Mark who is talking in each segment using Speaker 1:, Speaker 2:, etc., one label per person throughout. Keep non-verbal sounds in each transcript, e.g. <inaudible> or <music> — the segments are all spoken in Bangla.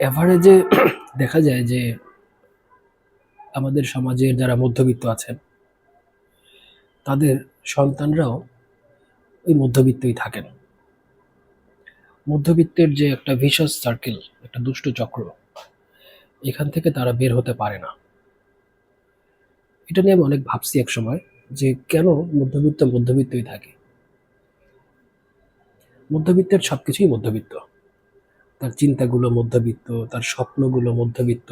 Speaker 1: এভারেজে <clears throat> দেখা যায় যে আমাদের সমাজের যারা মধ্যবিত্ত আছেন, তাদের সন্তানরাও ওই মধ্যবিত্তই থাকেন। মধ্যবিত্তের যে একটা ভিশাস সার্কেল একটা দুষ্ট চক্র, এখান থেকে তারা বের হতে পারে না। এটা নিয়ে আমি অনেক ভাবছি এক সময় যে কেন মধ্যবিত্ত মধ্যবিত্তই থাকে? মধ্যবিত্তের সব কিছুই মধ্যবিত্ত। তার চিন্তাগুলো মধ্যবিত্ত, তার স্বপ্নগুলো মধ্যবিত্ত,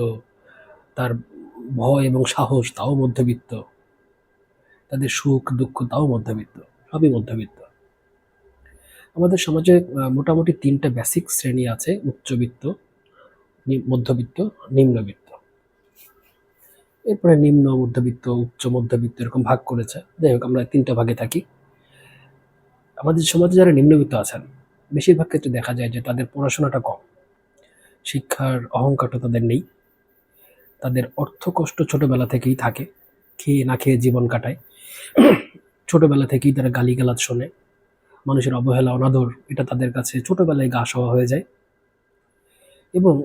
Speaker 1: তার ভয় এবং সাহস তাও মধ্যবিত্ত, তাদের সুখ দুঃখ তাও মধ্যবিত্ত, সবই মধ্যবিত্ত। আমাদের সমাজে মোটামুটি তিনটা বেসিক শ্রেণি আছে, উচ্চবিত্ত মধ্যবিত্ত, নিম্নবিত্ত। এরপরে নিম্ন, মধ্যবিত্ত, উচ্চ, মধ্যবিত্ত এরকম ভাগ করেছে। যাই হোক, আমরা তিনটা ভাগে থাকি। আমাদের সমাজে যারা নিম্নবিত্ত আছেন বেশিরভাগ ক্ষেত্রে দেখা যায় যে তাদের পড়াশোনাটা কম। শিক্ষার অহংকারটা তাদের নেই। তাদের অর্থ কষ্ট ছোটবেলা থেকেই থাকে, খেয়ে না খেয়ে জীবন কাটায়। ছোটোবেলা থেকেই তারা গালিগালাজ শোনে। মানুষের অবহেলা, অনাদর, এটা তাদের কাছে ছোটোবেলায় গা সওয়া হয়ে যায়। এবং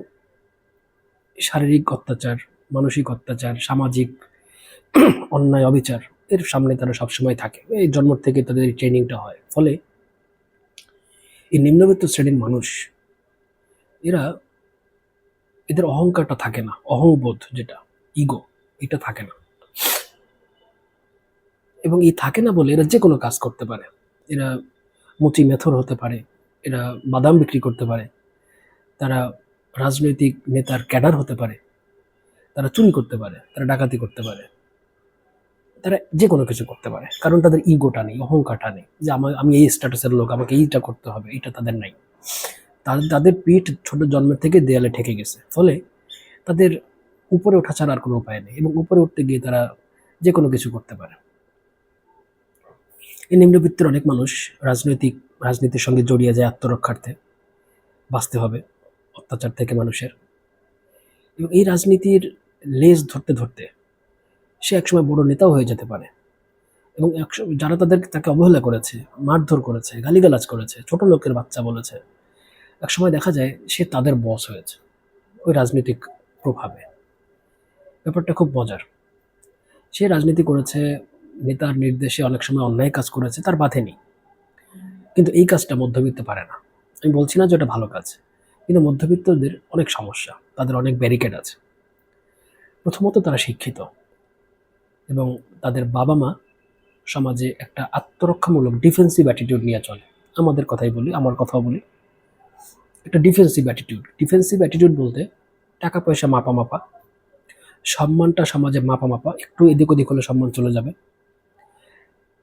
Speaker 1: শারীরিক অত্যাচার, মানসিক অত্যাচার, সামাজিক অন্যায়, অবিচার, এর সামনে তারা সবসময় থাকে। এই জন্ম থেকে তাদের ট্রেনিংটা হয়। ফলে এই নিম্নবিত্ত শ্রেণির মানুষ, এরা এদের অহংকারটা থাকে না, অহংবোধ যেটা ইগো এটা থাকে না। এবং এই থাকে না বলে এরা যে কোনো কাজ করতে পারে। এরা মুচি মেথর হতে পারে, এরা বাদাম বিক্রি করতে পারে, তারা রাজনৈতিক নেতার ক্যাডার হতে পারে, তারা চুরি করতে পারে, তারা ডাকাতি করতে পারে। তারা যে কোনো কিছু করতে পারে। কারণ তাদের ইগোটা নেই, অহংকারটা নেই। যে আমার আমি এই স্ট্যাটাসের লোক, আমাকে এইটা করতে হবে, এটা তাদের নাই। তাদের তাদের পিঠ ছোট জন্মের থেকে দেয়ালে ঠেকে গেছে। ফলে তাদের উপরে ওঠা ছাড়া আর কোনো উপায় নেই এবং উপরে উঠতে গিয়ে তারা যে কোনো কিছু করতে পারে। এই নিম্নবিত্তের অনেক মানুষ রাজনৈতিক, রাজনীতির সঙ্গে জড়িয়ে যায় আত্মরক্ষার্থে। বাঁচতে হবে অত্যাচার থেকে মানুষের। এবং এই রাজনীতির লেজ ধরতে ধরতে সে একসময় বড় নেতাও হয়ে যেতে পারে। এবং যারা তাদের তাকে অবহেলা করেছে, মারধর করেছে, গালিগালাজ করেছে, ছোট লোকের বাচ্চা বলেছে একসময় দেখা যায় সে তাদের বস হয়েছে ওই রাজনৈতিক প্রভাবে। ব্যাপারটা খুব মজার। সে রাজনীতি করেছে, নেতার নির্দেশে অনেক সময় অন্যায় কাজ করেছে, তার বাধেনি কিন্তু এই কাজটা মধ্যবিত্ত পারে না। আমি বলছি না যে এটা ভালো কাজ, কিন্তু মধ্যবিত্তদের অনেক সমস্যা, তাদের অনেক ব্যারিকেড আছে। প্রথমত তারা শিক্ষিত। এবং তাদের বাবা মা সমাজে একটা আত্মরক্ষামূলক ডিফেন্সিভ অ্যাটিটিউড নিয়ে চলে। আমাদের কথাই বলি, আমার কথাও বলি। একটা ডিফেন্সিভ অ্যাটিটিউড ডিফেন্সিভ অ্যাটিটিউড বলতে টাকা পয়সা মাপা মাপা সম্মানটা সমাজে মাপা মাপা একটু এদিক ওদিক হলে সম্মান চলে যাবে।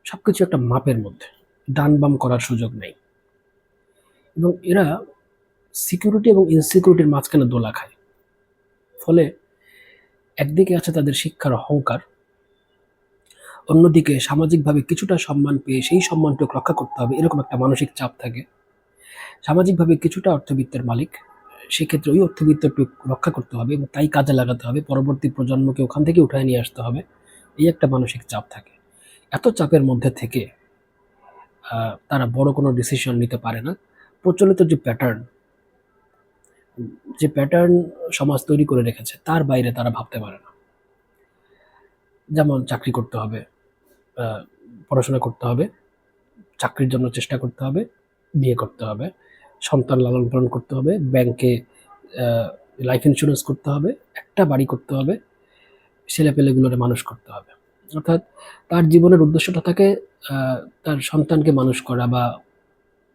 Speaker 1: সব কিছু একটা মাপের মধ্যে। ডান বাম করার সুযোগ নেই। এবং এরা সিকিউরিটি এবং ইনসিকিউরিটির মাঝখানে দোলা খায়। ফলে একদিকে আছে তাদের শিক্ষার অহংকার অন্যদিকে সামাজিকভাবে কিছুটা সম্মান পেয়ে সেই সম্মানটুকু রক্ষা করতে হবে, এরকম একটা মানসিক চাপ থাকে। সামাজিকভাবে কিছুটা অর্থবিত্তের মালিক, সেক্ষেত্রে ওই অর্থবিত্তটুকু রক্ষা করতে হবে এবং তাই কাজে লাগাতে হবে, পরবর্তী প্রজন্মকে ওখান থেকে উঠায় নিয়ে আসতে হবে, এই একটা মানসিক চাপ থাকে। এত চাপের মধ্যে থেকে তারা বড় কোনো ডিসিশন নিতে পারে না। প্রচলিত যে প্যাটার্ন যে প্যাটার্ন সমাজ তৈরি করে রেখেছে, তার বাইরে তারা ভাবতে পারে না। যেমন চাকরি করতে হবে পড়াশোনা করতে হবে, চাকরির জন্য চেষ্টা করতে হবে, বিয়ে করতে হবে, সন্তান লালন পালন করতে হবে ব্যাংকে লাইফ ইন্স্যুরেন্স করতে হবে, একটা বাড়ি করতে হবে, ছেলেপেলেগুলোরে মানুষ করতে হবে। অর্থাৎ তার জীবনের উদ্দেশ্যটা থাকে তার সন্তানকে মানুষ করা বা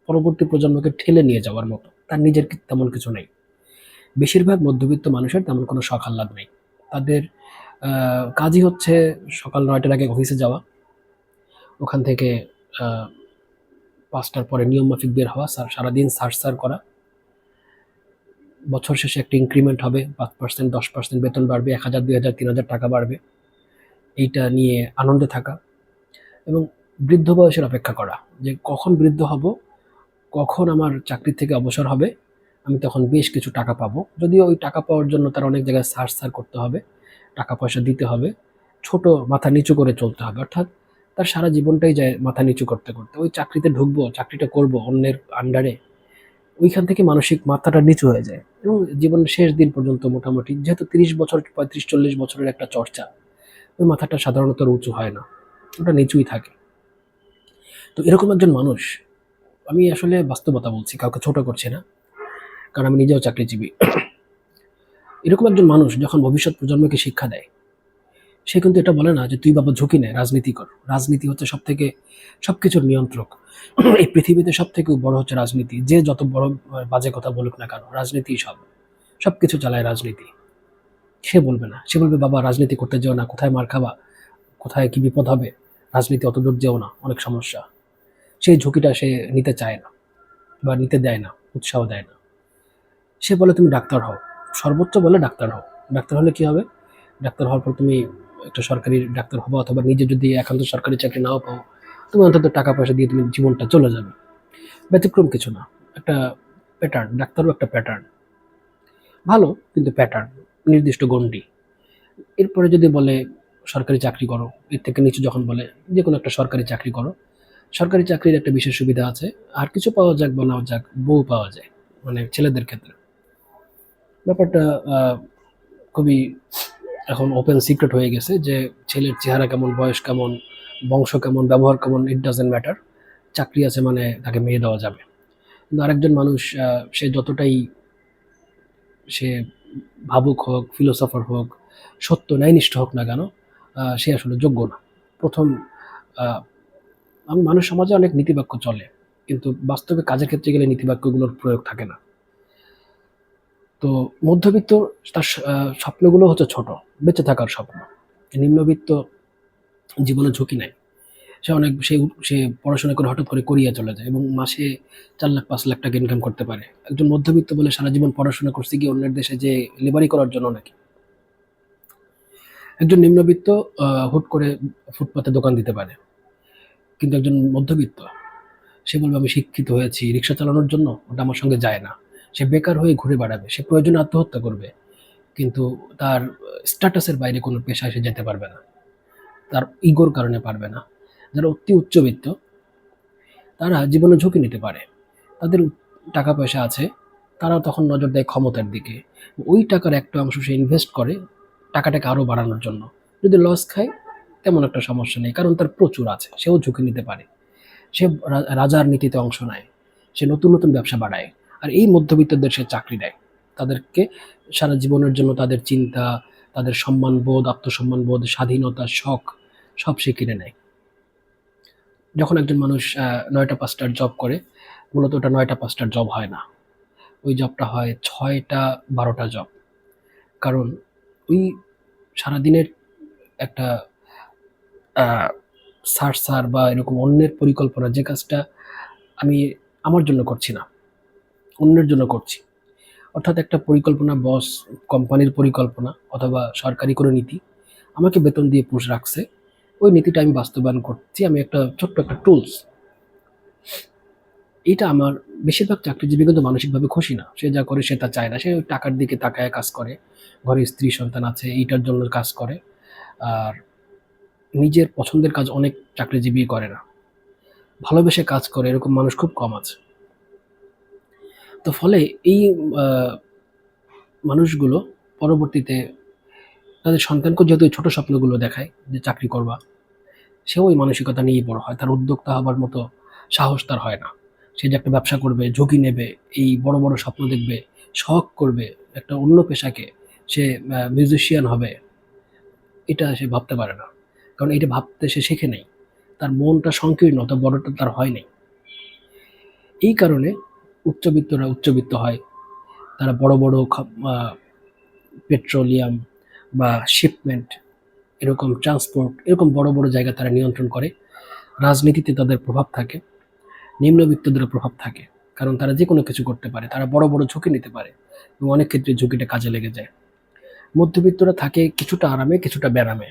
Speaker 1: পরবর্তী প্রজন্মকে ঠেলে নিয়ে যাওয়ার মতো। তার নিজের তেমন কিছু নেই। বেশিরভাগ মধ্যবিত্ত মানুষের তেমন কোনো শখ আহ্লাদ নেই। তাদের কাজই হচ্ছে সকাল নয়টার আগে অফিসে যাওয়া ওখান থেকে পাঁচটার পরে নিয়ম মাফিক বের হওয়া, সার- সারাদিন সার সার করা। বছর শেষে একটা ইনক্রিমেন্ট হবে, পাঁচ পার্সেন্ট দশ পার্সেন্ট বেতন বাড়বে, এক হাজার, দুই হাজার, তিন হাজার টাকা বাড়বে। এইটা নিয়ে আনন্দে থাকা এবং বৃদ্ধ বয়সের অপেক্ষা করা, যে কখন বৃদ্ধ হব, কখন আমার চাকরি থেকে অবসর হবে, আমি তখন বেশ কিছু টাকা পাবো। যদিও ওই টাকা পাওয়ার জন্য তার অনেক জায়গায় সার সার করতে হবে, টাকা পয়সা দিতে হবে, ছোট মাথা নিচু করে চলতে হবে। অর্থাৎ তার সারা জীবনটাই যায় মাথা নিচু করতে করতে। ওই চাকরিতে ঢুকবো, চাকরিটা করব অন্যের আন্ডারে ওইখান থেকে মানসিক মাথাটা নিচু হয়ে যায়। এবং জীবনের শেষ দিন পর্যন্ত মোটামুটি, যেহেতু তিরিশ বছর, পঁয়ত্রিশ, চল্লিশ বছরের একটা চর্চা, ওই মাথাটা সাধারণত উঁচু হয় না। ওটা নিচুই থাকে। তো এরকম একজন মানুষ, আমি আসলে বাস্তবতা বলছি, কাউকে ছোট করছি না, কারণ আমি নিজেও চাকরিজীবী। এরকম একজন মানুষ যখন ভবিষ্যৎ প্রজন্মকে শিক্ষা দেয় সে কিন্তু এটা বলে না যে তুই বাবা ঝুঁকি নে, রাজনীতি কর। রাজনীতি হচ্ছে সব থেকে সব কিছুর নিয়ন্ত্রক। এই পৃথিবীতে সব থেকে বড় হচ্ছে রাজনীতি। যে যত বড় বাজে কথা বলুক না কেন, রাজনীতি সব। সব কিছু চালায় রাজনীতি। সে বলবে না। সে বলবে, বাবা, রাজনীতি করতে যেও না, কোথায় মার খাবা? কোথায় কি বিপদ হবে? রাজনীতি অত দূর যেও না, অনেক সমস্যা। সেই ঝুঁকিটা সে নিতে চায় না বা নিতে দেয় না, উৎসাহ দেয় না। সে বলে, তুমি ডাক্তার হও। সর্বোচ্চ বলে, ডাক্তার হও। ডাক্তার হলে কি হবে? ডাক্তার হওয়ার পর তুমি একটা সরকারি ডাক্তার হব অথবা নিজে যদি একান্ত সরকারি চাকরি নাও পাও, তুমি অন্তত টাকা পয়সা দিয়ে তুমি জীবনটা চলে যাবে। ব্যতিক্রম কিছু না। একটা প্যাটার্ন ডাক্তারও একটা প্যাটার্ন ভালো, কিন্তু প্যাটার্ন নির্দিষ্ট গণ্ডি। এরপরে যদি বলে সরকারি চাকরি করো, এর থেকে নিচু যখন বলে যে কোনো একটা সরকারি চাকরি করো, সরকারি চাকরির একটা বিশেষ সুবিধা আছে। আর কিছু পাওয়া যাক বা নাও যাক বউ পাওয়া যায় মানে ছেলেদের ক্ষেত্রে। ব্যাপারটা খুবই এখন ওপেন সিক্রেট হয়ে গেছে যে ছেলের চেহারা কেমন, বয়স কেমন, বংশ কেমন, ব্যবহার কেমন ইট ডাজেন্ট ম্যাটার চাকরি আছে মানে তাকে মেয়ে দেওয়া যাবে। কিন্তু আরেকজন মানুষ সে যতটাই সে ভাবুক হোক ফিলোসফার হোক, সত্য ন্যায়নিষ্ঠ হোক না কেন সে আসলে যোগ্য না। প্রথম মানুষ সমাজে অনেক নীতিবাক্য চলে, কিন্তু বাস্তবে কাজের ক্ষেত্রে গেলে নীতিবাক্যগুলোর প্রয়োগ থাকে না। তো মধ্যবিত্ত তার স্বপ্নগুলো হচ্ছে ছোট, বেঁচে থাকার স্বপ্ন। নিম্নবিত্ত জীবনে ঝুঁকি নেয় সে অনেক, সে সে পড়াশোনা করে হঠাৎ করে কোরিয়া চলে যায় এবং মাসে চার লাখ, পাঁচ লাখ টাকা ইনকাম করতে পারে। একজন মধ্যবিত্ত বলে সারা জীবন পড়াশোনা করছে কি অন্যের দেশে যে লেবারি করার জন্য নাকি? একজন নিম্নবিত্ত হুট করে ফুটপাতে দোকান দিতে পারে। কিন্তু একজন মধ্যবিত্ত, সে বলবে, আমি শিক্ষিত হয়েছি, রিক্সা চালানোর জন্য? ওটা আমার সঙ্গে যায় না। সে বেকার হয়ে ঘুরে বেড়াবে, সে প্রয়োজনে আত্মহত্যা করবে, কিন্তু তার স্ট্যাটাসের বাইরে কোনো পেশায় সে যেতে পারবে না। তার ইগোর কারণে পারবে না। যারা অতি উচ্চবিত্ত, তারা জীবনে ঝুঁকি নিতে পারে। তাদের টাকা পয়সা আছে, তারা তখন নজর দেয় ক্ষমতার দিকে। ওই টাকার একটা অংশ সে ইনভেস্ট করে টাকাটাকে আরও বাড়ানোর জন্য। যদি লস খায়, তেমন একটা সমস্যা নেই, কারণ তার প্রচুর আছে, সেও ঝুঁকি নিতে পারে। সে রাজার নীতিতে অংশ নেয়, সে নতুন নতুন ব্যবসা বাড়ায়। আর এই মধ্যবিত্তদের সে চাকরি দেয়। তাদেরকে সারা জীবনের জন্য তাদের চিন্তা, তাদের সম্মানবোধ, আত্মসম্মানবোধ, স্বাধীনতা, শখ, সব সে কিনে নেয়। যখন একজন মানুষ নয়টা পাঁচটার জব করে, মূলত ওটা নয়টা পাঁচটার জব হয় না। ওই জবটা হয় ছয়টা বারোটা জব কারণ ওই সারাদিনের একটা সার সার বা এরকম অন্যের পরিকল্পনা, যে কাজটা আমি আমার জন্য করছি না অন্যের জন্য করছি। অর্থাৎ একটা পরিকল্পনা বস কোম্পানির পরিকল্পনা অথবা সরকারি কোনো নীতি আমাকে বেতন দিয়ে পুষ রাখছে। ওই নীতিটা আমি বাস্তবায়ন করছি। আমি একটা ছোট্ট একটা টুলস এটা আমার বেশিরভাগ চাকরিজীবী কিন্তু মানসিকভাবে খুশি না। সে যা করে সে তা চায় না। সে ওই টাকার দিকে তাকায়, কাজ করে। ঘরে স্ত্রী সন্তান আছে, এইটার জন্য কাজ করে। আর নিজের পছন্দের কাজ অনেক চাকরিজীবী করে না। ভালোবেসে কাজ করে, এরকম মানুষ খুব কম আছে। তো ফলে এই মানুষগুলো পরবর্তীতে তাদের সন্তানকে যেহেতু ছোট স্বপ্নগুলো দেখায় যে চাকরি করবা, সেও ওই মানসিকতা নিয়েই বড় হয়। তার উদ্যোক্তা হবার মতো সাহস তার হয় না। সে যে একটা ব্যবসা করবে, ঝুঁকি নেবে, এই বড় বড় স্বপ্ন দেখবে, শখ করবে, একটা অন্য পেশাকে সে মিউজিশিয়ান হবে, এটা সে ভাবতে পারে না। কারণ এটা ভাবতে সে শেখে নেই। তার মনটা সংকীর্ণ, অত বড়টা তার হয় নাই। এই কারণে উচ্চবিত্তরা উচ্চবিত্ত হয়। তারা বড় বড় পেট্রোলিয়াম বা শিপমেন্ট এরকম ট্রান্সপোর্ট এরকম বড় বড় জায়গা তারা নিয়ন্ত্রণ করে। রাজনীতিতে তাদের প্রভাব থাকে, নিম্নবিত্তদের প্রভাব থাকে, কারণ তারা যে কোনো কিছু করতে পারে, তারা বড় বড় ঝুঁকি নিতে পারে এবং অনেক ক্ষেত্রে ঝুঁকিটা কাজে লেগে যায়। মধ্যবিত্তরা থাকে কিছুটা আরামে, কিছুটা ব্যারামে।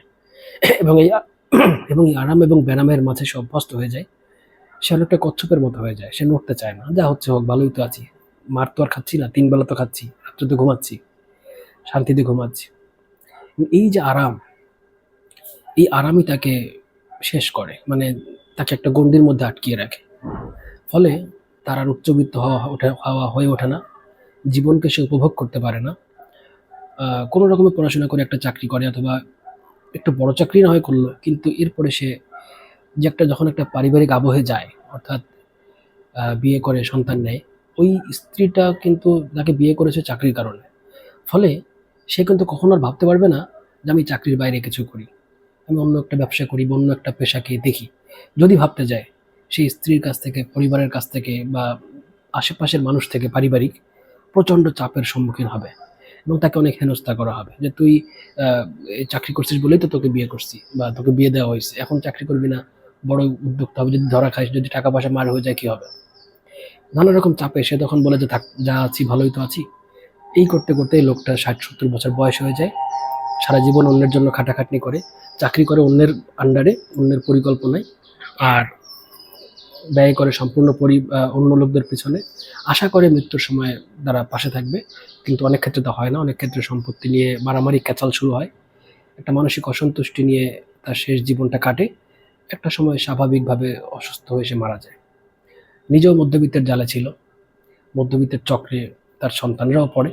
Speaker 1: এবং এই <clears throat> এবং এই আরাম এবং ব্যারামের মাঝে সে অভ্যস্ত হয়ে যায়। সে অনেকটা কচ্ছপের মতো হয়ে যায়, সে নড়তে চায় না। যা হচ্ছে হোক, ভালোই তো আছি। মার তো আর খাচ্ছি না, তিন বেলা তো খাচ্ছি, রাত্রে তো ঘুমাচ্ছি, শান্তিতে ঘুমাচ্ছি। এই যে আরাম, এই আরামই তাকে শেষ করে মানে তাকে একটা গণ্ডির মধ্যে আটকিয়ে রাখে। ফলে তার আর উচ্চবিত্ত হওয়া, ওঠে, হওয়া হয়ে ওঠে না। জীবনকে সে উপভোগ করতে পারে না। কোনো রকমের পড়াশোনা করে একটা চাকরি করে, অথবা একটু বড় চাকরি না হয় করল কিন্তু এরপরে সে যে একটা যখন একটা পারিবারিক আবহে যায়, অর্থাৎ বিয়ে করে, সন্তান নেয়, ওই স্ত্রীটা কিন্তু তাকে বিয়ে করেছে চাকরির কারণে। ফলে সে কিন্তু কখনো আর ভাবতে পারবে না যে আমি চাকরির বাইরে কিছু করি। আমি অন্য একটা ব্যবসা করি বা অন্য একটা পেশাকে দেখি। যদি ভাবতে যায় সেই স্ত্রীর কাছ থেকে, পরিবারের কাছ থেকে বা আশেপাশের মানুষ থেকে পারিবারিক, প্রচণ্ড চাপের সম্মুখীন হবে এবং তাকে অনেক হেনস্থা করা হবে যে তুই চাকরি করছিস বলেই তো তোকে বিয়ে করছি বা তোকে বিয়ে দেওয়া হয়েছে। এখন চাকরি করবি না বড় উদ্যোক্তা হবে, যদি ধরা খাইস যদি টাকা পয়সা মার হয়ে যায়, কি হবে? নানা রকম চাপে সে তখন বলে যে, থাক, যা আছি, ভালোই তো আছি। এই করতে করতে এই লোকটা ষাট সত্তর বছর বয়স হয়ে যায়। সারা জীবন অন্যের জন্য খাটাখাটনি করে, চাকরি করে অন্যের আন্ডারে অন্যের পরিকল্পনায়, আর ব্যয় করে সম্পূর্ণ পরি অন্য লোকদের পিছনে। আশা করে মৃত্যুর সময় তারা পাশে থাকবে, কিন্তু অনেক ক্ষেত্রে তো হয় না। অনেক ক্ষেত্রে সম্পত্তি নিয়ে মারামারি, ক্যাচাল শুরু হয়। একটা মানসিক অসন্তুষ্টি নিয়ে তার শেষ জীবনটা কাটে। একটা সময় স্বাভাবিকভাবে অসুস্থ হয়ে সে মারা যায়। নিজেও মধ্যবিত্তের জালে ছিল। মধ্যবিত্তের চক্রে তার সন্তানরাও পড়ে।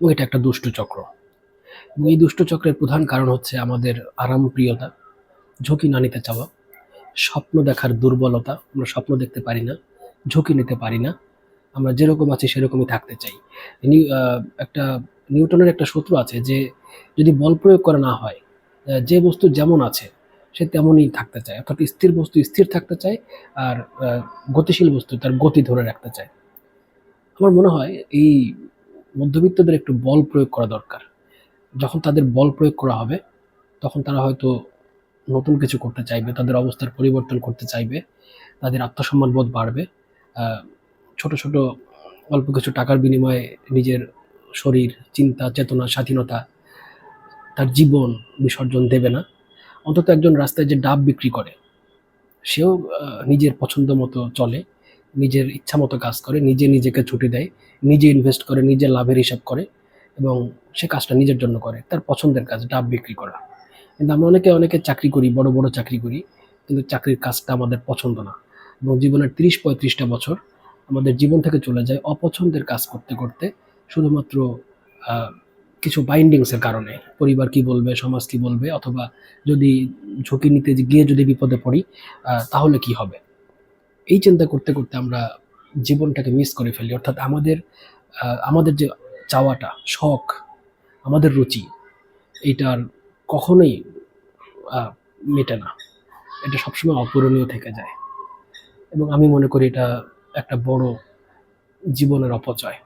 Speaker 1: এবং এটা একটা দুষ্ট চক্র। এবং এই দুষ্ট চক্রের প্রধান কারণ হচ্ছে আমাদের আরামপ্রিয়তা, ঝুঁকি না নিতে চাওয়া, স্বপ্ন দেখার দুর্বলতা, আমরা স্বপ্ন দেখতে পারি না, ঝুঁকি নিতে পারি না, আমরা যেরকম আছি সেরকমই থাকতে চাই। একটা, নিউটনের একটা সূত্র আছে যে যদি বল প্রয়োগ করা না হয় যে বস্তু যেমন আছে সে তেমনই থাকতে চায়, অর্থাৎ স্থির বস্তু স্থির থাকতে চায় আর গতিশীল বস্তু তার গতি ধরে রাখতে চায়। আমার মনে হয় এই মধ্যবিত্তদের একটু বল প্রয়োগ করা দরকার। যখন তাদের বল প্রয়োগ করা হবে, তখন তারা হয়তো নতুন কিছু করতে চাইবে, তাদের অবস্থার পরিবর্তন করতে চাইবে, তাদের আত্মসম্মান বোধ বাড়বে ছোট ছোট অল্প কিছু টাকার বিনিময়ে নিজের শরীর, চিন্তা, চেতনা, স্বাধীনতা, তার জীবন বিসর্জন দেবে না। অন্তত একজন রাস্তায় যে ডাব বিক্রি করে, সেও নিজের পছন্দ মতো চলে, নিজের ইচ্ছা মতো কাজ করে, নিজে নিজেকে ছুটি দেয়, নিজে ইনভেস্ট করে, নিজে লাভের হিসাব করে এবং সে কাজটা নিজের জন্য করে, তার পছন্দের কাজ, ডাব বিক্রি করা। কিন্তু আমরা অনেকে অনেকে চাকরি করি, বড় বড় চাকরি করি, কিন্তু চাকরির কাজটা আমাদের পছন্দ না এবং জীবনের তিরিশ, পঁয়ত্রিশটা বছর আমাদের জীবন থেকে চলে যায় অপছন্দের কাজ করতে করতে, শুধুমাত্র কিছু বাইন্ডিংসের কারণে। পরিবার কি বলবে, সমাজ কি বলবে, অথবা যদি ঝুঁকি নিতে গিয়ে যদি বিপদে পড়ি তাহলে কি হবে? এই চিন্তা করতে করতে আমরা জীবনটাকে মিস করে ফেলি। অর্থাৎ আমাদের আমাদের যে চাওয়াটা, শখ, আমাদের রুচি এইটার কখনোই মেটে না। এটা সবসময় অপূরণীয় থেকে যায়। এবং আমি মনে করি এটা একটা বড় জীবনের অপচয়।